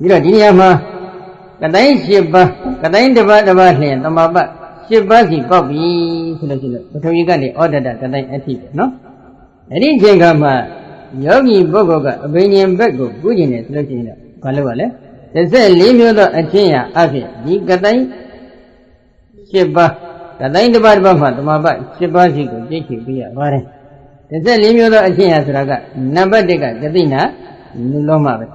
ပြီးတော့ဒီနေရာမှာကတိုင်း၈ပါးကတိုင်းတစ်ပါးတစ်ပါးလျှင်တမပတ်၈ပါးစီပေါက်ပြီဆိုလို့ရှိရင်ပထဝီကနေဩဒတကတိုင်းအထိပဲနော်အဲ့ဒီအချိန်ကမှယောဂီပုဂ္ဂိုလ်ကအဘိညာဉ်ဘက်ကိုကူးကျင်တယ်ဆိုလို့ရှိရင်တော့ဘာလို့ ਆ လဲ14မျိုးသောအချင်းရာအဖြစ်ဒီကတိုင်း၈ပါးကတိုင်းတစ်ပါးတစ်ပါးမှာတမပတ်၈ပါးစီကိုကြိတ်ချပြရပါတယ်14မျိုးသောအချင်းရာဆိုတာကနံပါတ်1ကကတိနာနုလောမပဲ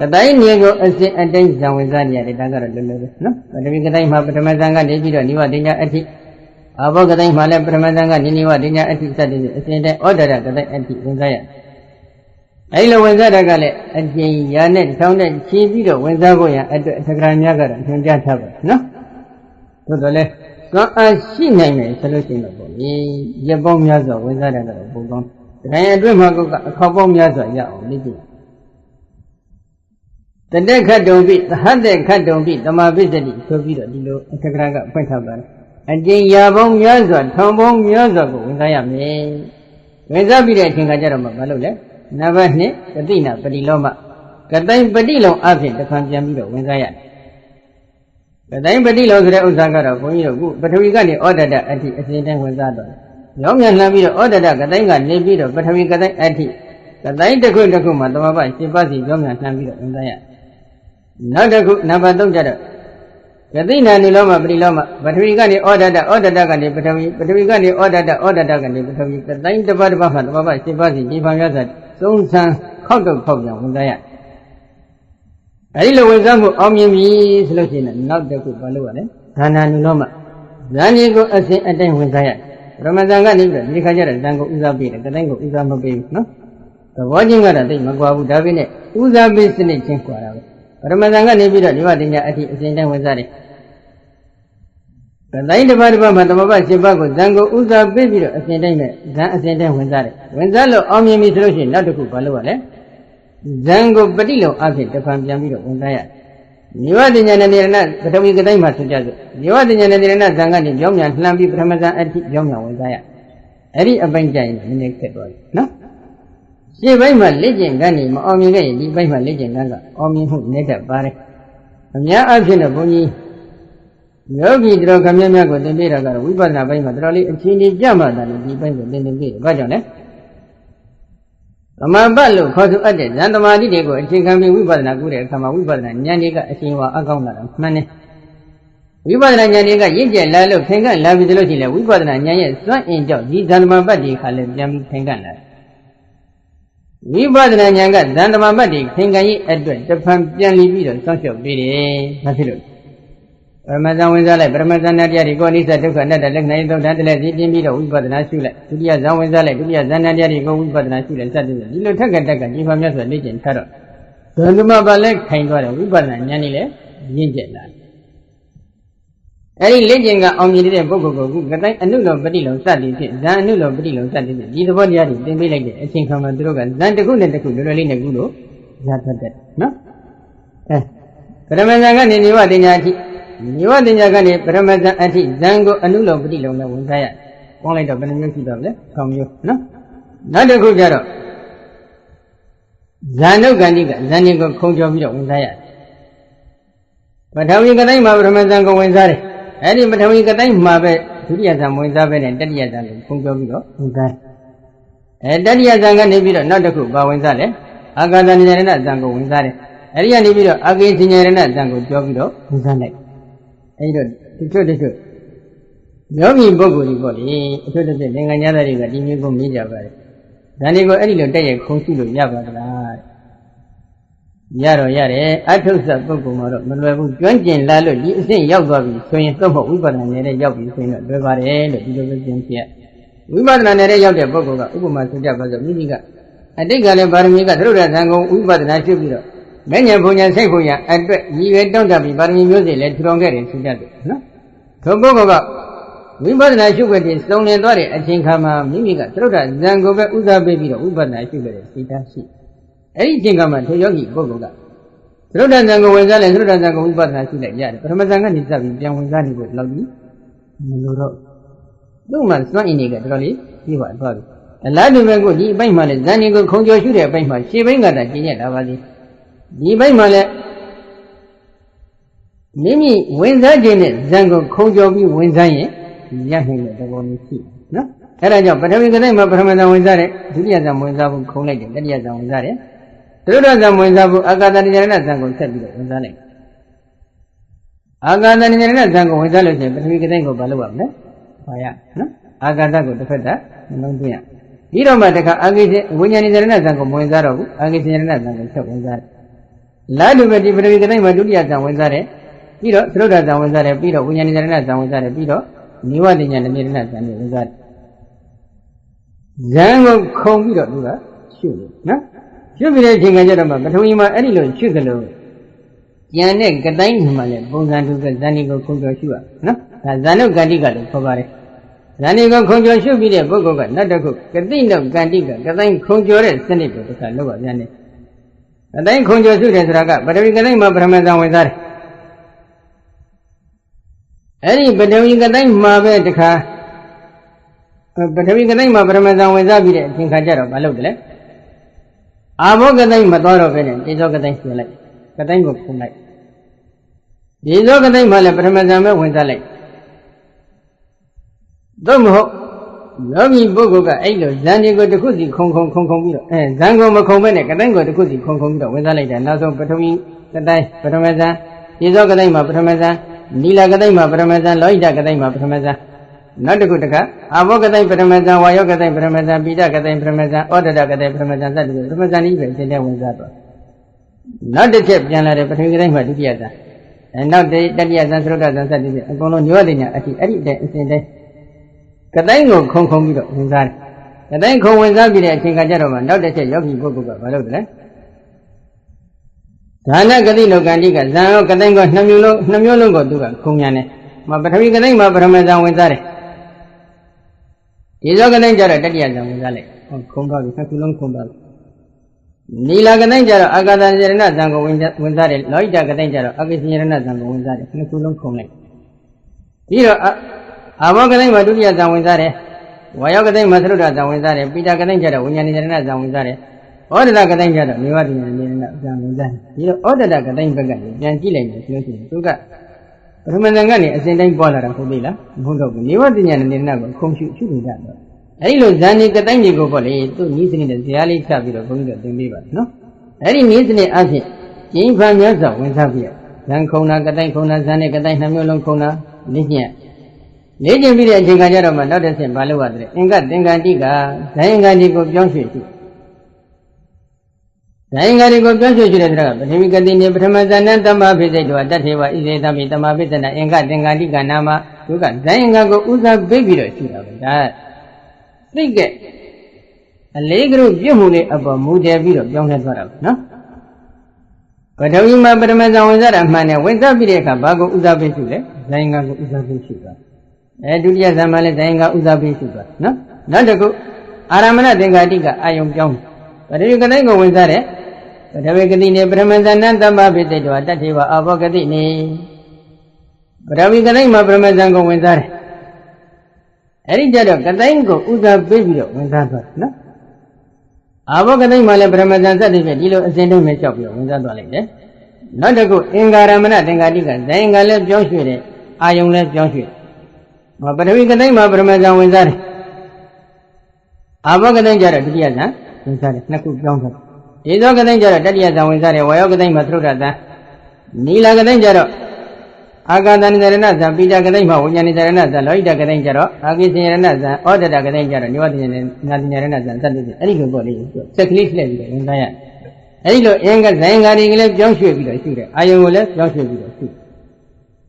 ကတိုင်းနေကိုအစဉ်အတိုင်းဇံဝင်စားနေရတယ်ဒါကတော့လွယ်လွယ်ပဲနော်ပထဝီကတိုင်းမှာပထမဇံကနေပြီးတော့နိဝတညာအထိအဘောကတိုင်းမှာလည်းပထမဇံကနေနိဝတညာအထိစတဲ့အစဉ်တိုင်းဩဒရကတိုင်းအထိဝင်စားရအဲဒီလိုဝင်စားတာကလည်းအကျဉ်ရာနဲ့ထောင်းနဲ့ခြေပြီးတော့ဝင်စားဖို့ရအတွက်အထက်ကရာများကတော့ညွှန်ကြားထားပါနော်သို့တော်လည်းသွန်အားရှိနိုင်မယ်ဆိုလို့ရှိရင်တော့ပေါ့လေရပောင်းများစွာဝင်စားတာကတော့ပုံကောင်းတိုင်းအတွင်းမှာကအခေါက်ပေါင်းများစွာရအောင်လေ့ကျင့် တတက်ခတ်တုံပိသဟတ်တဲ့ခတ်တုံပိတမာပိစတိဆိုပြီးတော့ဒီလိုအထက်ကရာကဖွင့်ထားပါတယ်အကျဉ်ရာပေါင်းများစွာထောင်ပေါင်းများစွာကိုဝင်စားရမယ်ဝင်စားပြီးတဲ့အချိန်ကကြတော့မှမလုပ်လဲနံပါတ်2ကတိနာပတိလောမကတိုင်းပတိလုံးအဖြစ်တစ်ခါပြန်ပြီးတော့ဝင်စားရတယ်ကတိုင်းပတိလုံးဆိုတဲ့ဥစ္စာကတော့ဘုန်းကြီးတို့ခုပထဝီကနေဩဒတအထိအစဉ်တိုင်းဝင်စားတော့ရောင်းမြန်လှမ်းပြီးတော့ဩဒတကတိုင်းကနေပြီးတော့ပထဝီကတိုင်းအထိကတိုင်းတစ်ခုတစ်ခုမှာတမပတ်7ပါးစီရောင်းမြန်လှမ်းပြီးတော့ဝင်စားရတယ် နောက်တစ်ခုနံပါတ်3ကျတော့ယသိနာနိလောမပရိလောမပထဝီကနေဩဒတဩဒတကနေပထဝီပထဝီကနေဩဒတဩဒတကနေပထဝီကတိုင်းတစ်ပတ်တစ်ပတ်မှာတမပတ်7ပါးစီဒီဖန်ရသသုံးဆန်းခောက်တော့ခောက်ပြန်ဝင်စားရအဲဒီလိုဝင်စားမှုအောင်မြင်ပြီဆိုလို့ရှိရင်နောက်တစ်ခုဘာလို့ရလဲဒါနာနိလောမဇာနီကိုအစဉ်အတိုင်းဝင်စားရပရမဇန်ကနေပြီးတော့ဒီခါကျတော့ဇန်ကိုဥစားပေးတယ်ကတိုင်းကိုဥစားမပေးဘူးနော်သဘောချင်းကတော့တိတ်မကွာဘူးဒါပေမဲ့ဥစားပေးစနစ်ချင်းကွာတာပဲ ပရမဇန်ကနေပြီးတော့ဒီဝတင်ညာအထိအစဉ်တိုင်းဝင်စားတယ်။တိုင်းတစ်ပါးတစ်ပါးမှာသမဘ7ပါးကိုဇံကိုဥစားပေးပြီးတော့အစဉ်တိုင်းနဲ့ဇံအစဉ်တိုင်းဝင်စားတယ်။ဝင်စားလို့အောင်မြင်ပြီဆိုလို့ရှိရင်နောက်တစ်ခုဘာလုပ်ရလဲ။ဇံကိုပฏิလုံအဖြစ်တစ်ဖန်ပြန်ပြီးတော့ဝင်စားရတယ်။မြေဝတင်ညာနဲ့နေရဏပထဝီကတိုင်းမှာဆိုကြစို့။မြေဝတင်ညာနဲ့နေရဏဇံကနေကြောင်းမြန်လှမ်းပြီးပထမဇံအထိကြောင်းမြန်ဝင်စားရ။အဲ့ဒီအပိုင်းကြရင်နည်းနည်းခက်သွားပြီနော်။ ရှေ့ပိုင်းမှာလက်ကျင်ကန်းနေမအောင်မြင်ခဲ့ရင်ဒီပိုင်းမှာလက်ကျင်ကန်းကအောင်မြင်မှုနဲ့တတ်ပါတယ်အများအပြည့်နဲ့ဘုန်းကြီးယောဂီတော်ခမည်းများကိုသင်ပေးတာကတော့ဝိပဿနာပိုင်းမှာတော်တော်လေးအချင်းချင်းကြမှတ်တာလည်းဒီပိုင်းကိုသင်သင်ပေးတယ်ဘာကြောင့်လဲသမပတ်လို့ခေါ်ဆိုအပ်တဲ့ဉာဏ်သမာဓိတွေကိုအခြေခံပြီးဝိပဿနာကုတဲ့အခါမှာဝိပဿနာဉာဏ်တွေကအရှင်ဝါအကောင်းလာတာမှန်တယ်ဝိပဿနာဉာဏ်တွေကရင့်ကျက်လာလို့ခင်ကလာပြီလို့ရှိရင်ဝိပဿနာဉာဏ်ရဲ့စွန့်အင်ကြောင့်ဒီဓမ္မပတ်တွေခါလည်းပြန်ပြီးခင်ကလာတယ် ဝိပဿနာဉာဏ်ကသံတမမတ်တွေခင်ခံရေးအတွက်တဖန်ပြန်လီပြီးတော့စောင့်ရှောက်ပေးတယ်။ဘာဖြစ်လို့ပရမဇန်ဝင်စားလိုက်ပရမဇန်တရားတွေကိုအနိစ္စဒုက္ခအနတ္တလက္ခဏာသုံးတန်းတလည်းသိပြင်းပြီးတော့ဝိပဿနာရှုလိုက်ဒုတိယဇန်ဝင်စားလိုက်ဒုတိယဇန်တရားတွေကိုဝိပဿနာရှုလိုက်စသည်ဖြင့်ဒီလိုထက်ကတက်ကဒီမှာမြတ်စွာလေ့ကျင့်ထားတော့ဘယ်လိုမှပါလဲခိုင်သွားတယ်ဝိပဿနာဉာဏ်นี่လည်းရင့်ကျက်လာတယ် အဲ့ဒီလက်ကျင်ကအောင်မြင်တဲ့ပုဂ္ဂိုလ်ကိုခုကတိုင်းအနုလောပฏิလောစသည်ဖြင့်ဇန်အနုလောပฏิလောစသည်ဖြင့်ဒီသဘောတရားတွေသင်ပေးလိုက်တဲ့အချိန်ခါမှာသူတို့ကဇန်တစ်ခုနဲ့တစ်ခုလွယ်လွယ်လေးနဲ့ခုလို့ရတတ်တယ်နော်အဲပရမဇန်ကနေနေဝတင်ညာအထိနေဝတင်ညာကနေပရမဇန်အထိဇန်ကိုအနုလောပฏิလောနဲ့ဝင်စားရပေါင်းလိုက်တော့ဘယ်နှမျိုးရှိတော့လဲ၆မျိုးနော်နောက်တစ်ခုကျတော့ဇန်နုကန္တိကဇန်ရင်ကိုခုံကျော်ပြီးတော့ဝင်စားရပထဝီကတိုင်းမှာပရမဇန်ကိုဝင်စားတယ် အဲ့ဒီပထဝီကတိုင်းမှာပဲဒုတိယဇံဝင်စားပဲနဲ့တတိယဇံကိုပုံပြောပြီးတော့ဝင်စားအဲတတိယဇံကနေပြီးတော့နောက်တစ်ခုပါဝင်စားလဲအာကာသဉာဏဇံကိုဝင်စားတယ်အဲ့ဒီကနေပြီးတော့အာကေဉာဏဇံကိုပြောပြီးတော့ဝင်စားလိုက်အဲ့ဒီတော့တချို့တချို့ယောဂီပုဂ္ဂိုလ်တွေပေါ့လေအထွတ်တစ်နိုင်ငံသားတွေကဒီမျိုးကိုမြင်ကြပါတယ်ဒါတွေကိုအဲ့ဒီလိုတက်ရခုံရှိလို့ရပါသလား ရတော့ရတယ်အထုဆပုဂ္ဂိုလ်မှာတော့မလွယ်ဘူးကျွမ်းကျင်လာလို့ဒီအဆင့်ရောက်သွားပြီဆိုရင်သုံးဖို့ဝိပဿနာနယ်နဲ့ရောက်ပြီဆိုရင်တော့လွယ်ပါတယ်လို့ဒီလိုပဲသင်ပြဝိပဿနာနယ်နဲ့ရောက်တဲ့ပုဂ္ဂိုလ်ကဥပမာဆိုကြပါစို့မိမိကအတိတ်ကလည်းပါရမီကသရုပ်ရသံကုံဝိပဿနာရှုပြီးတော့မဉ္ဇဉ်ဘုံညာစိတ်ဘုံညာအတွက်ရည်ရွယ်တောင့်တပြီးပါရမီမျိုးစေ့လည်းထူထောင်ခဲ့တယ်ဆိုကြတယ်နော်ထိုပုဂ္ဂိုလ်ကဝိပဿနာရှုခွင့်တင်စုံလင်သွားတဲ့အချိန်ခါမှာမိမိကသရုပ်ရဇံကိုပဲဥစားပေးပြီးတော့ဝိပဿနာရှုခဲ့တဲ့စိတ်ဓာတ်ရှိတယ် အဲ့ဒီအချိန်ကမှထေယောဂီပုဂ္ဂိုလ်ကသရုတ်တန်ဇံကိုဝင်စားလိုက်သရုတ်တန်ဇံကိုဝိပဿနာရှိလိုက်ရတယ်ပထမဇံကနေစပြီးပြန်ဝင်စားနေဖို့လောက်ကြီးမလိုတော့သူ့မှာစွန့်အင်းတွေကတော်တော်လေးပြည့်ဝသွားပြီအလားတူပဲကိုဒီအပိုင်းမှာလည်းဇန်နေကိုခုံကျော်ရှုတဲ့အပိုင်းမှာရှေ့ဘိန်းကတာကျင်းရတာပါစီဒီဘက်မှာလည်းမိမိဝင်စားခြင်းနဲ့ဇံကိုခုံကျော်ပြီးဝင်စားရင်ရနိုင်တဲ့သဘောမျိုးရှိတယ်နော်အဲ့ဒါကြောင့်ပထဝီကတိမှာပထမဇံဝင်စားတဲ့ဒုတိယဇံဝင်စားဖို့ခုံလိုက်တယ်တတိယဇံဝင်စားတယ် သရုဒ္ဓဇံဝင်စားဖို့အာကာသနိယရဏဇံကိုဆက်ပြီးတော့ဝင်စားလိုက်အာကာသနိယရဏဇံကိုဝင်စားလို့ရှိရင်ပထဝီကတိကိုဘာလုပ်ရမလဲဘာရနော်အာကာသကိုတစ်ဖက်တာနှလုံးသွင်းရပြီးတော့မှတခါအာဂိစေဝိညာဉ်နိယရဏဇံကိုမဝင်စားတော့ဘူးအာဂိစေယရဏဇံကိုဆက်ဝင်စားတယ်လာတုပဲဒီပထဝီကတိမှာဒုတိယဇံဝင်စားတယ်ပြီးတော့သရုဒ္ဓဇံဝင်စားတယ်ပြီးတော့ဝိညာဉ်နိယရဏဇံဝင်စားတယ်ပြီးတော့နိဝတ္တဉာဏ်နိယရဏဇံကိုဝင်စားတယ်ဇံကိုခုံပြီးတော့သူကရှုတယ် နော်ရှုပြီးတဲ့အချိန်ကကျတော့မှပထဝီမှာအဲ့ဒီလိုရှုသလိုဉာဏ်နဲ့ကတိုင်းမှာလည်းပုံစံတူကဇန်ဒီကိုခုံကျော်ရှုရနော်ဒါဇန်ုကန္တိကလို့ခေါ်ပါတယ်ဇန်ဒီကိုခုံကျော်ရှုပြီးတဲ့ပုဂ္ဂိုလ်ကနောက်တစ်ခုကတိနောက်ကန္တိကကတိုင်းခုံကျော်တဲ့စနစ်ကိုတစ်ခါလောက်ပါပြန်တယ်ကတိုင်းခုံကျော်ရှုတယ်ဆိုတာကပထဝီကတိုင်းမှာပထမဇန်ဝင်စားတယ်အဲ့ဒီပထဝီကတိုင်းမှာပဲတခါပထဝီကတိုင်းမှာပထမဇန်ဝင်စားပြီးတဲ့အချိန်ခါကျတော့မလုပ်တယ်လေ အာဘောကတိုင်းမသွားတော့ပဲနဲ့တေဇောကတိုင်းပြင်လိုက်ကတိုင်းကိုခုန်လိုက်တေဇောကတိုင်းမှာလည်းပထမဇန်ပဲဝင်စားလိုက်သို့မဟုတ်ယောဂီပုဂ္ဂိုလ်ကအဲ့လိုဇန်တွေကိုတစ်ခုစီခုံခုံခုံခုံပြီးတော့အဲဇန်ကိုမခုံပဲနဲ့ကတိုင်းကိုတစ်ခုစီခုံခုံပြီးတော့ဝင်စားလိုက်တယ်နောက်ဆုံးပထဝီကတိုင်းပထမဇန်တေဇောကတိုင်းမှာပထမဇန်နီလာကတိုင်းမှာပထမဇန်လောဟိတကတိုင်းမှာပထမဇန် နောက်တစ်ခုတကအာဘောကတိုင်းပထမဇန်ဝါယောကတိုင်းပထမဇန်ပိဋကတိုင်းပထမဇန်ဩဒဒကတိုင်းပထမဇန်စသဖြင့်ပထမဇန်ကြီးပဲသင်တဲ့ဝင်စားတော့နောက်တစ်ချက်ပြန်လာတယ်ပထမကတိုင်းမှာဒုတိယဇန်အဲနောက်တတိယဇန်သရုတ်ဇန်စသဖြင့်အကုန်လုံးညောတိညာအထိအဲ့ဒီတဲ့အစဉ်တိုင်းကတိုင်းကိုခုံခုံပြီးတော့ဝင်စားတယ်ကတိုင်းခုံဝင်စားပြီးတဲ့အချိန်ခါကျတော့မှနောက်တစ်ချက်ယောဂီပုဂ္ဂိုလ်ကဘာလုပ်တယ်လဲဒါနဂတိလောကန္တိကဇံရောကတိုင်းကနှစ်မျိုးလုံးနှစ်မျိုးလုံးကိုသူကခုံညာတယ်မပထဝီကတိုင်းမှာပထမဇံဝင်စားတယ် ဒီဇောကတိုင်းကျတော့တတိယဇံဝင်စားလိုက်ဟုတ်ခုံသွားပြီနှစ်ခုလုံးခုံသွားပြီနီလာကတိုင်းကျတော့အာဂတယရဏဇံကိုဝင်ဝင်စားတယ်လောဟိတကတိုင်းကျတော့အာကိစယရဏဇံကိုဝင်စားတယ်နှစ်ခုလုံးခုံလိုက်ပြီးတော့အာဘောကတိုင်းမှာဒုတိယဇံဝင်စားတယ်ဝါယောကတိုင်းမှာသရုဒ္ဓဇံဝင်စားတယ်ပိတာကတိုင်းကျတော့ဝိညာဉ်ယရဏဇံဝင်စားတယ်ဩဒတကတိုင်းကျတော့မေဝတိညာနေနဲ့ဇံဝင်စားတယ်ဒီတော့ဩဒတကတိုင်းဘက်ကနေပြန်ကြည့်လိုက်မယ်ဆိုလို့ရှိရင်သူက ပထမဇန်ကနေအစဉ်တိုင်းပေါ်လာတာဟုတ်ပြီလားမဟုတ်တော့ဘူးနေဝတ္တညာနဲ့နေနာကိုခုံရှုရှုနေတာတော့အဲဒီလိုဇန်ဒီကတိုင်းတွေကိုပေါ့လေသူ့နီးစနစ်နဲ့ဇာလေးချပြီးတော့ဘုန်းကြီးတို့သင်ပေးပါနော်အဲဒီနီးစနစ်အဖြစ်ကျင်းဖန်မြတ်စွာဝင်စားပြရဇန်ခုံနာကတိုင်းခုံနာဇန်နဲ့ကတိုင်းနှမျိုးလုံးခုံနာလေ့ကျင့်လေ့ကျင့်ပြီးတဲ့အချိန်ကကြတော့မှနောက်တစ်ဆင့်မလုပ်ရတဲ့အင်္ဂသင်္ကတိကဇန်အင်္ဂတိကိုပြောင်းရွှေ့ရှုဇ န်အင်္ဂတိကိုပြောင်းရွှေ့ရှုတဲ့တရားကပထမကတိနေပထမဇန်နတမ္မာဖိစိတ်တော်တတ္ထေဝဣဇေသမိတမ္မာပိသနာအင်္ဂသင်္ကတိကနာမဒုက္ခဇန်အင်္ဂကိုဥစားပေးပြီးတော့ရှုတာပဲဒါသိကအလေးကရုပြည့်မှုလေးအပေါ်မူတည်ပြီးတော့ပြောင်းလဲသွားတာပဲနော်ပထဝီမှာပထမဇန်ဝင်စားတာမှန်တယ်ဝင်စားပြီးတဲ့အခါဘာကိုဥစားပေးရှုလဲဇန်အင်္ဂကိုဥစားပေးရှုတာအဲဒုတိယဇန်မှာလည်းဇန်အင်္ဂဥစားပေးရှုတာနော်နောက်တစ်ခုအာရမဏသင်္ဃာတိကအာယုံပြောင်းပထဝီကတိုင်းကိုဝင်စားတဲ့ ပထဝီကတိနေပထမဇန်နတမ္ပပိစိတ်တော်တတ္ထေဝအဘောကတိနေပထဝီကတိုင်းမှာပထမဇန်ကိုဝင်စားတယ်အဲ့ဒီကြတော့ကတိုင်းကိုဥစားပေးပြီးတော့ဝင်စားသွားတယ်နော်အာဘောကတိုင်းမှာလည်းပထမဇန်စက်တည်းဖြစ်ဒီလိုအစဉ်တုံးနဲ့လျှောက်ပြီးတော့ဝင်စားသွားလိုက်တယ်နောက်တစ်ခုအင်္ဂါရမဏသင်္ဃာတိကဇန်အင်္ဂါလည်းပြောင်းရွှေ့တယ်အာယုံလည်းပြောင်းရွှေ့ပထဝီကတိုင်းမှာပထမဇန်ဝင်စားတယ်အာဘောကတိုင်းကြတော့ဒုတိယဇန်ဝင်စားတယ်နှစ်ခုပြောင်းသွား ဒေဇောကတိုင်းကြတော့တတိယဇန်ဝင်စားတယ်ဝါယောကတိုင်းမှာသရုဒ္ဓဇန်နီလာကတိုင်းကြတော့အာဂန္တနိရဏဇံပိဋကတိုင်းမှာဝိညာဏိရဏဇံလောဟိတကတိုင်းကြတော့အာကိစရဏဇံဩဒတကတိုင်းကြတော့နိဝတ္တဉာဏ်နာတိရဏဇံစသဖြင့်အဲ့ဒီလိုပေါ့လေစက်ကလေးလှည့်ပြီးတော့ဝင်စားရအဲ့ဒီလိုအင်္ဂဇိုင်္ဂါတွေကလည်းပြောင်းရွှေ့ပြီးတော့ရှုတယ်အာယုံကိုလည်းပြောင်းရွှေ့ပြီးတော့ရှု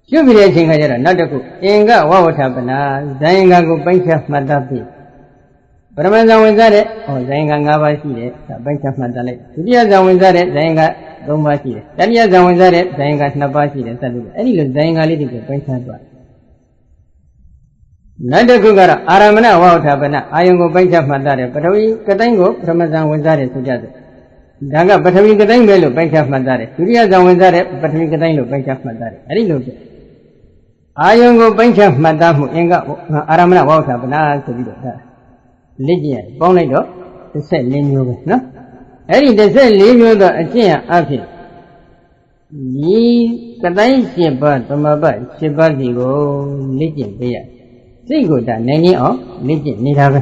ရှုပြီးတဲ့အချိန်ခါကျတော့နောက်တစ်ခုအင်္ဂဝဝထပနာဇိုင်္ဂါကိုပိုင်းခြားမှတ်တတ်ပြီ ပရမဇံဝင်စားတဲ့ဟောဇိုင်္ဂါ၅ပါးရှိတယ်ပိုင်းခြားမှတ်တတ်လိုက်ဒုတိယဇံဝင်စားတဲ့ဇိုင်္ဂါ၃ပါးရှိတယ်တတိယဇံဝင်စားတဲ့ဇိုင်္ဂါ2ပါးရှိတယ်စသဖြင့်အဲ့ဒီလိုဇိုင်္ဂါလေးတွေကိုပိုင်းခြားသွားနောက်တစ်ခုကတော့အာရမဏဝဟထပနအာယုံကိုပိုင်းခြားမှတ်တတ်တယ်ပထဝီကတိုင်းကိုပရမဇံဝင်စားတယ်ဆိုကြတယ်ဒါကပထဝီကတိုင်းပဲလို့ပိုင်းခြားမှတ်တတ်တယ်ဒုတိယဇံဝင်စားတဲ့ပထဝီကတိုင်းလို့ပိုင်းခြားမှတ်တတ်တယ်အဲ့ဒီလိုပြအာယုံကိုပိုင်းခြားမှတ်တတ်မှုအင်္ဂအာရမဏဝဟထပနဆိုပြီးတော့ဒါ လက်ကျင်ပေါင်းလိုက်တော့14မျိုးပဲနော်အဲ့ဒီ14မျိုးသောအကျင့်အဖြစ်ဒီကတိုင်း7ပါးသမဘတ်7ပါးစီကိုလေ့ကျင့်ပေးရစိတ်ကိုဒါနိုင်ငင်းအောင်လေ့ကျင့်နေတာပဲ